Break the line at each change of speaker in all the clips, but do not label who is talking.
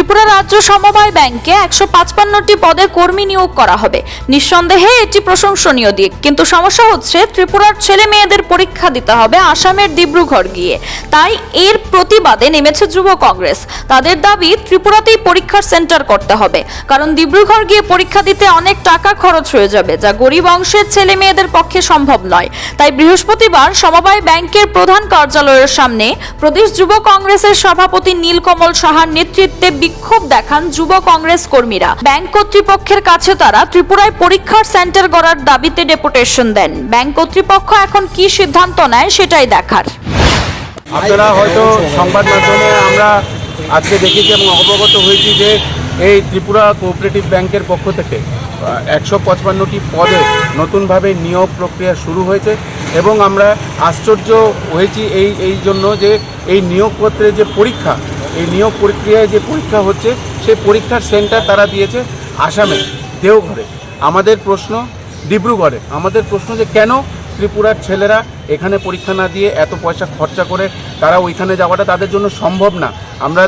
ত্রিপুরা রাজ্য সমবায় ব্যাংকে একশো পাঁচপান্নটি পদে কর্মী নিয়োগ করা হবে। নিঃসন্দেহে এটি প্রশংসনীয় দিক। কিন্তু সমস্যা হচ্ছে ত্রিপুরার ছেলে মেয়েদের পরীক্ষা দিতে হবে আসামের ডিব্রুগড় গিয়ে। তাই এর প্রতিবাদে নেমেছে যুব কংগ্রেস। তাদের দাবি ত্রিপুরাতেই পরীক্ষার সেন্টার করতে হবে। কারণ ডিব্রুগড় গিয়ে পরীক্ষা দিতে অনেক টাকা খরচ হয়ে যাবে, যা গরিব অংশের ছেলে মেয়েদের পক্ষে সম্ভব নয়। তাই বৃহস্পতিবার সমবায় ব্যাংকের প্রধান কার্যালয়ের সামনে প্রদেশ যুব কংগ্রেসের সভাপতি নীলকমল সাহার নেতৃত্বে বিক্ষোভ দেখান যুব কংগ্রেস কর্মীরা। ব্যাংক কর্তৃপক্ষের কাছে তারা ত্রিপুরায় পরীক্ষার সেন্টার গড়ার দাবিতে ডেপুটেশন দেন। ব্যাংক কর্তৃপক্ষ এখন কি সিদ্ধান্ত নেয় সেটাই দেখার।
আপনারা হয়তো সংবাদ মাধ্যমে আমরা আজকে দেখেছি এবং অবগত হয়েছি যে এই ত্রিপুরা কোঅপারেটিভ ব্যাংকের পক্ষ থেকে একশো পঁচপান্নটি পদে নতুনভাবে নিয়োগ প্রক্রিয়া শুরু হয়েছে এবং আমরা আশ্চর্য হয়েছি এই এই জন্য যে এই নিয়োগপত্রের যে পরীক্ষা এই নিয়োগ প্রক্রিয়ায় যে পরীক্ষা হচ্ছে, সেই পরীক্ষার সেন্টার তারা দিয়েছে আসামে, দেওঘরে। আমাদের প্রশ্ন ডিব্রুগড়ে। আমাদের প্রশ্ন যে কেন ত্রিপুরার ছেলেরা এখানে পরীক্ষা না দিয়ে এত পয়সা খরচা করে তারা ওইখানে যাওয়াটা তাদের জন্য সম্ভব না? আমরা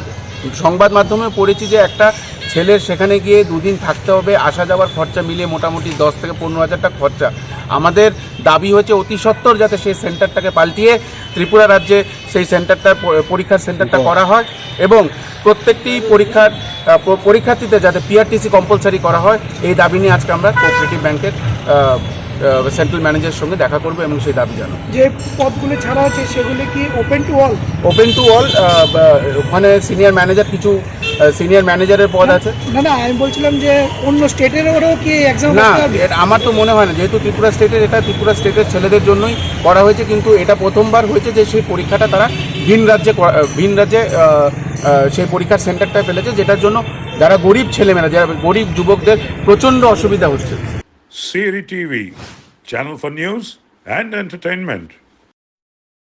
সংবাদ মাধ্যমে পড়েছি যে একটা ছেলের সেখানে গিয়ে দুদিন থাকতে হবে, আসা যাওয়ার খরচা মিলিয়ে মোটামুটি দশ থেকে পনেরো হাজার টাকা খরচা। আমাদের দাবি হচ্ছে অতি সত্বর যাতে সেই সেন্টারটাকে পাল্টিয়ে ত্রিপুরা রাজ্যে সেই সেন্টারটা পরীক্ষার সেন্টারটা করা হয় এবং প্রত্যেকটি পরীক্ষার আহ, প- পরীক্ষার্থীতে যাতে পিআরটিসি কম্পালসারি করা হয় এই দাবি নিয়ে আজকে আমরা কোঅপারেটিভ ব্যাংকের সেন্ট্রাল ম্যানেজারের সঙ্গে দেখা করব এবং সেই দাবি জানাব।
যে পদগুলো ছাড়া আছে সেগুলি কি open to all
open to all ওখানে সিনিয়র ম্যানেজার কিছু সিনিয়র ম্যানেজারের পদ আছে।
না না আমি বলছিলাম যে অন্য স্টেটের ওরাও কি এক্সাম
না আমার তো মনে হয় না যেহেতু ত্রিপুরা স্টেটের এটা ত্রিপুরা স্টেটের ছেলেদের জন্যই করা হয়েছে কিন্তু এটা প্রথমবার হয়েছে যে সেই পরীক্ষাটা তারা ভিন রাজ্যে করা- ভিন রাজ্যে সেই পরীক্ষার সেন্টারটা ফেলেছে যেটার জন্য যারা গরিব ছেলেমেয়েরা যারা গরিব যুবকদের প্রচণ্ড অসুবিধা হচ্ছে।
Siri TV, channel for news and entertainment.